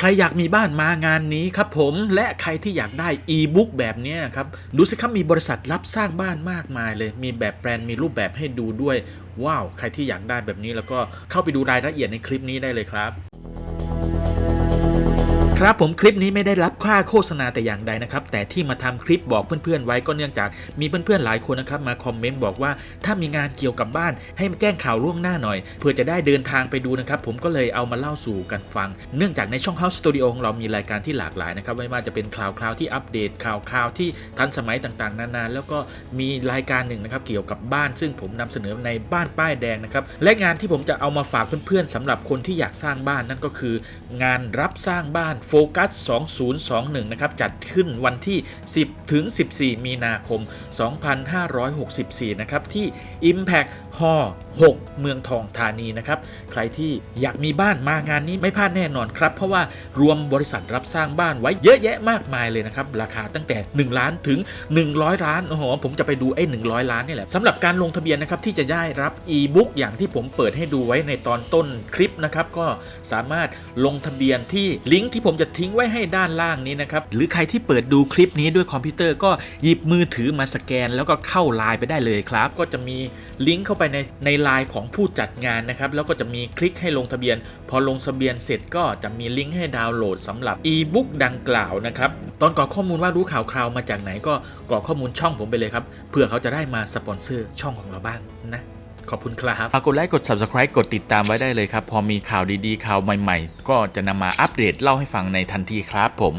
ใครอยากมีบ้านมางานนี้ครับผมและใครที่อยากได้อีบุ๊กแบบนี้ครับดูสิครับมีบริษัทรับสร้างบ้านมากมายเลย มีแบบแปลนมีรูปแบบให้ดูด้วยว้าว ใครที่อยากได้แบบนี้แล้วก็เข้าไปดูรายละเอียดในคลิปนี้ได้เลยครับ ครับผมคลิปนี้ไม่ได้รับค่าโฆษณาแต่อย่างใดนะครับ แต่ที่มาทำคลิปบอกเพื่อนๆไว้ก็เนื่องจากมีเพื่อนๆหลายคนนะครับมาคอมเมนต์บอกว่าถ้ามีงานเกี่ยวกับบ้านให้มาแจ้งข่าวล่วงหน้าหน่อย เพื่อจะได้เดินทางไปดูนะครับ ผมก็เลยเอามาเล่าสู่กันฟัง เนื่องจากในช่อง House Studio ของเรามีรายการที่หลากหลายนะครับ ไม่ว่าจะเป็นข่าวคราวที่อัปเดตข่าวคราวที่ทันสมัยต่างๆ นานาแล้วก็มีรายการหนึ่งนะครับเกี่ยวกับบ้าน ซึ่งผมนำเสนอในบ้านป้ายแดงนะครับและงานที่ผมจะเอามาฝากเพื่อนๆสำหรับคนที่อยากสร้างบ้านนั่นก็คือ งานรับสร้างบ้านโฟกัส 2021 นะครับ จัดขึ้นวันที่ 10 ถึง 14 มีนาคม 2564 นะครับ ที่ Impact Hall 6เมืองทองธานีนะครับ ใครที่อยากมีบ้านมางานนี้ไม่พลาดแน่นอนครับ เพราะว่ารวมบริษัทรับสร้างบ้านไว้เยอะแยะมากมายเลยนะครับ ราคาตั้งแต่ 1 ล้านถึง 100 ล้านโอ้โหผมจะไปดูไอ้ 100 ล้านนี่แหละสำหรับการลงทะเบียนนะครับที่จะได้รับ e-book อย่างที่ผมเปิดให้ดูไว้ในตอนต้นคลิปนะครับก็สามารถลงทะเบียนที่ลิงก์ที่ผมจะทิ้งไว้ให้ด้านล่างนี้นะครับ หรือใครที่เปิดดูคลิปนี้ด้วยคอมพิวเตอร์ก็หยิบมือถือมาสแกน แล้วก็เข้าไลน์ไปได้เลยครับ ก็จะมีลิงก์เข้าไปในในไลน์ของผู้จัดงานนะครับ แล้วก็จะมีคลิกให้ลงทะเบียน พอลงทะเบียนเสร็จก็จะมีลิงก์ให้ดาวน์โหลดสำหรับ e-book ดังกล่าวนะครับตอนกรอกข้อมูลว่ารู้ข่าวคราวมาจากไหนก็กรอกข้อมูลช่องผมไปเลยครับเพื่อเขาจะได้มาสปอนเซอร์ช่องของเราบ้างนะ ขอบคุณครับ ฝากกดไลค์กด Subscribe กดติดตามไว้ได้เลยครับ พอมีข่าวดีๆข่าวใหม่ ๆ ก็จะนำมาอัปเดตเล่าให้ฟังในทันทีครับผม